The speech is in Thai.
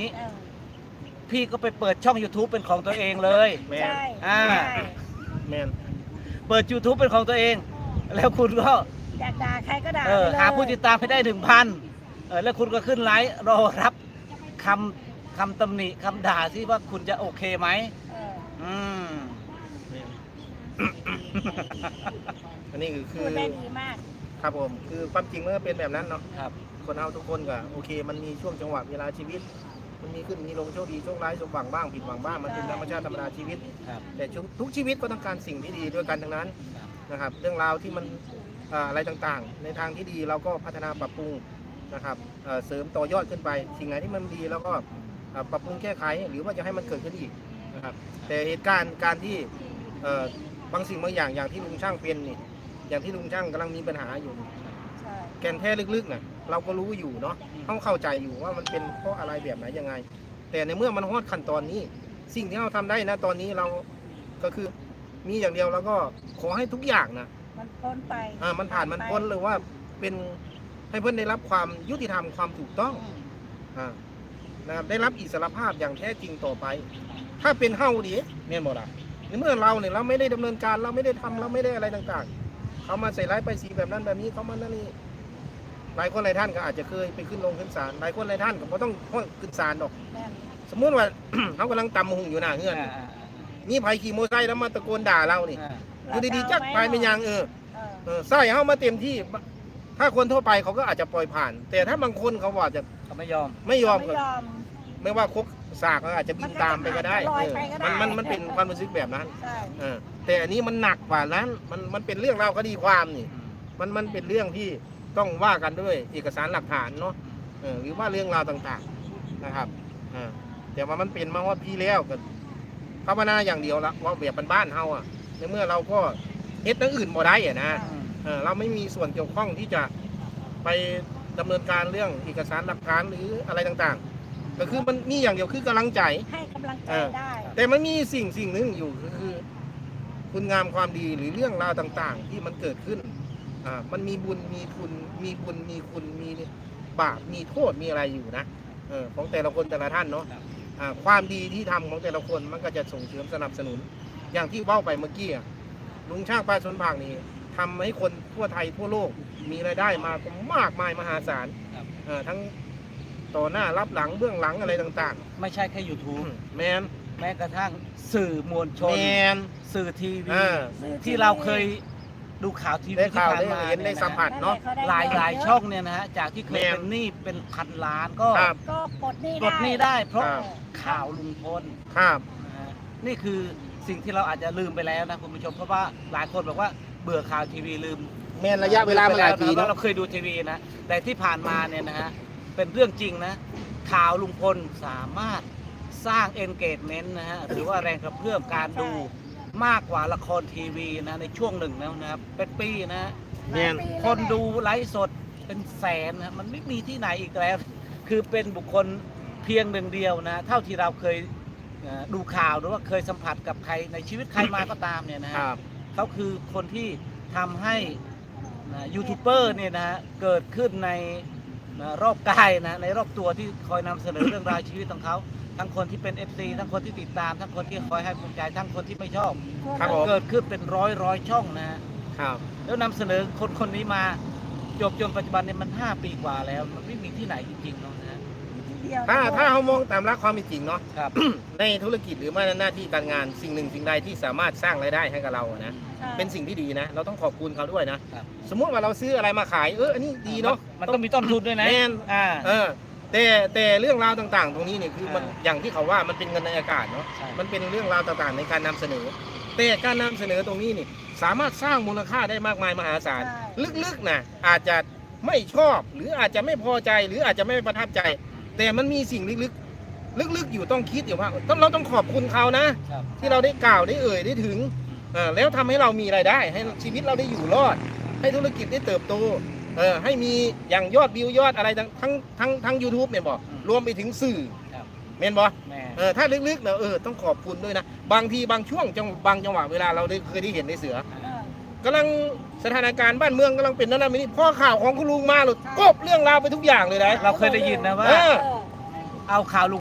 นี้ เออพี่ก็ไปเปิดช่อง YouTube เป็นของตัวเองเลย แมนใช่อ่า ใช่แมนเปิด YouTube เป็นของตัวเอง แล้วคุณก็อยากด่าใครก็ด่าเออไปเลยหาผู้ติดตามให้ได้ถึงพันเออแล้วคุณก็ขึ้นไลฟ์รอรับคำคำตำหนิคำด่าที่ว่าคุณจะโอเคไหมเอออืม แม่นอันนี้คือคืพูอดได้ดีมาก ครับผมคือความจริงมันก็เป็นแบบนั้นเนาะครับ คนเอาทุกคนก็โอเค มันมีช่วงจังหวะเวลาชีวิต มันมีขึ้นมีลงโชคดีโชคร้ายสมหวังบ้างผิดหวังบ้างมันเป็นธรรมชาติธรรมดาชีวิต ครับแต่ทุกชีวิตก็ต้องการสิ่งที่ดีด้วยกันทั้งนั้นครับนะครับ เรื่องราวที่มันอ่าอะไรต่างๆ ในทางที่ดีเราก็พัฒนาปรับปรุงนะครับเอ่อเสริมต่อยอดขึ้นไปสิ่งไหนที่มันดีแล้วก็อ่าปรับปรุงแก้ไขหรือว่าจะให้มันเกิดขึ้นอีกนะครับ แต่เหตุการณ์การที่เอ่อบางสิ่งบางอย่างอย่างที่ลุงช่างเป็นนี่อย่างที่ลุงช่างกำลังมีปัญหาอยู่นี่ใช่ แก่นแท้ลึกๆน่ะเราก็รู้อยู่เนาะต้องเข้าใจอยู่ว่ามันเป็นเพราะอะไรแบบไหนยังไง แต่ในเมื่อมันฮอดขั้นตอนนี้ สิ่งที่เราทำได้นะตอนนี้เราก็คือมีอย่างเดียวแล้วก็ขอให้ทุกอย่างนะมันพ้นไปอ่ามันผ่านมันพ้นเลยว่าเป็นให้เพื่อนได้รับความยุติธรรมความถูกต้องอืมอ่านะครับได้รับอิสรภาพอย่างแท้จริงต่อไป ถ้าเป็นเฮาดีเม่นบอกละในเมื่อเราเนี่ยเราไม่ได้ดำเนินการเราไม่ได้ทำเราไม่ได้อะไรต่างๆเขามาใส่ร้ายไปายสีแบบนั้นแบบนี้เขามานั่นนี่ หลายคนหลายท่านก็อาจจะเคยไปขึ้นลงขึ้นศาลหลายคนหลายท่านก็บ่ต้องห้องขึ้นศาลดอก แม่นสมมติว่า เขากำลังตำมะฮุงอยู่หน้าเฮือนอ่าอ่ามีไผขี่มอเตอร์ไซค์แล้วมาตะโกนด่าเรานี่อ่าอยู่ดีๆจักไปเป็นหยังเออ เออเออใส่เข้ามาเต็มที่ถ้าคนทั่วไปเขาก็อาจจะปล่อยผ่าน แต่ถ้าบางคนเขาว่าจะเขาไม่ยอม ไม่ยอมไม่ก็ยอม ไม่ว่าคกสากก็อาจจะบินตามไปก็ได้มันก็เออลอยไปก็ได้มันมันมันเป็นความรู้สึกแบบนั้นใช่เออแต่อันนี้มันหนักกว่านั้น มันมันเป็นเรื่องราวคดีความนี่ มันมันเป็นเรื่องที่ ต้องว่ากันด้วยเอกสารหลักฐานเนาะเออหรือว่าเรื่องราวต่างๆนะครับเออแต่ว่ามันเป็นมาว่าพี่แล้วก็ภาวนาอย่างเดียวละว่าแบบบ้านๆเฮาอะในเมื่อเราก็เฮ็ดอย่างอื่นบ่ได้อะนะอืมเออเราไม่มีส่วนเกี่ยวข้องที่จะไปดำเนินการเรื่องเอกสารหลักฐานหรืออะไรต่างๆ ก็คือมันมีอย่างเดียวคือกำลังใจให้กำลังใจเออได้แต่มันมีสิ่งสิ่งหนึ่งอยู่ก็คือ คุณงามความดีหรือเรื่องราวต่าง ๆ ที่มันเกิดขึ้น อ่ามันมีบุญมีคุณมีบุญมีคุณมีบาปมีโทษมีอะไรอยู่นะเออของแต่ละคนแต่ละท่านเนาะครับอ่าความดีที่ทำของแต่ละคนมันก็จะส่งเสริมสนับสนุน อย่างที่เว้าไปเมื่อกี้อะลุงช่างป้าชนผักนี่ทำให้คนทั่วไทยทั่วโลกมีรายได้มาก็มากมายมหาศาลครับเอ่อทั้งต่อหน้ารับหลังเบื้องหลังอะไรต่างไม่ใช่แค่ๆ YouTube แมนแม้กระทั่งสื่อมวลชนแมนสื่อทีวีอ่าที่เราเคย ดูข่าวทีวีได้ที่ข่าวผ่านได้มาเห็นได้ยะสัมผัสเนาะขได้หลายเงินหลายเะช่องเนี่ยนะฮะจากที่เคยแม่เป็นหนี้เป็นพันล้านก็ครับ ก็ปลดหนี้ปลดหนี้ได้เพราะครับ ข่าวลุงพล ครับ นะฮะนี่คือสิ่งที่เราอาจจะลืมไปแล้วนะคุณผู้ชมเพราะว่าหลายคนบอกว่าเบื่อข่าวทีวีลืมแมนระยะเวลามาหลายปีลืไปแวเนาะเราเคยดูทีวีนะแต่ที่ผ่านมาเนี่ยนะฮะเป็นเรื่องจริงนะข่าวลุงพลสามารถสร้าง engagement นะฮะหรือว่าแรงกระเพื่อมการดู มากกว่าละครทีวีนะในช่วงหนึ่งแล้วนะครับเป็นปีนะฮะแมนหลายปีคนดูไลฟ์สดเป็นแสนนะมันไม่มีที่ไหนอีกแล้ว คือเป็นบุคคลเพียงหนึ่งเดียวนะ เท่าที่เราเคยเอ่อดูข่าวหรือว่าเคยสัมผัสกับใครในชีวิตใครมาก็ตามเนี่ยนะคฮะ รับ เขาคือคนที่ทำให้นะยูทูบเบอร์เนี่ยนะฮะเกิดขึ้นใน นะรอบกายนะในรอบตัวที่คอยนำเสนอเรื่องราวชีวิตของเขา ทั้งคนที่เป็น FC ทั้งคนที่ติดตาม ทั้งคนที่คอยให้กำลังใจทั้งคนที่ไม่ชอบครับผม เกิดขึ้นเป็นร้อยร้อยช่องนะฮะครับ แล้วนำเสนอคนคนนี้มาจบจนปัจจุบันเนี่ยมัน 5 ปีกว่าแล้ว มันไม่มีที่ไหนจริงๆเนาะนะฮะ เดียวถ้าถ้าเขามองตามรักความเป็นจริงเนาะครับ ในธุรกิจหรือว่าหน้าที่การงานสิ่งหนึ่งสิ่งใดที่สามารถสร้างรายได้ให้กับเราอะนะใช่เป็นสิ่งที่ดีนะ เราต้องขอบคุณเขาด้วยนะ ครับ สมมติว่าเราซื้ออะไรมาขายเอออันนี้ดีเนาะ มันต้องมีต้นทุนด้วยนะแม่น อ่า เออแต่แต่เรื่องราวต่างๆ ตรงนี้เนี่ยคือมันอ่าอย่างที่เขาว่ามันเป็นเงินในอากาศเนาะใช่ มันเป็นเรื่องราวต่างๆในการนำเสนอ แต่การนำเสนอตรงนี้นี่สามารถสร้างมูลค่าได้มากมายมหาศาลลึกๆนะอาจจะไม่ชอบหรืออาจจะไม่พอใจหรืออาจจะไม่ประทับใจ แต่มันมีสิ่งลึกๆ ลึกๆ อยู่ต้องคิดอยู่ว่าต้องเราต้องขอบคุณเขานะ ครับที่เราได้กล่าวได้เอ่ยได้ถึงเอ่อแล้วทำให้เรามีรายได้ ให้ชีวิตเราได้อยู่รอด ให้ธุรกิจได้เติบโตเออให้มีอย่างยอดวิวยอดอะไรทั้งทั้งทั้งทั้งยูทูบเนี่ยบอกอืมรวมไปถึงสื่อครับ เมนบอ แม่เออถ้าลึกๆเนะเออต้องขอบคุณด้วยนะ บางทีบางช่วงจังบางจังหวะเวลาเราได้เคยได้เห็นในเสือเออ กำลังสถานการณ์บ้านเมืองกำลังเป็นนั่นนั่นนี่พ่อข่าวของคุณลุงมาหลุดกบเรื่องราวไปทุกอย่างเลยนะ เราเคยได้ยินนะว่า เออ เออเอาข่าวลุง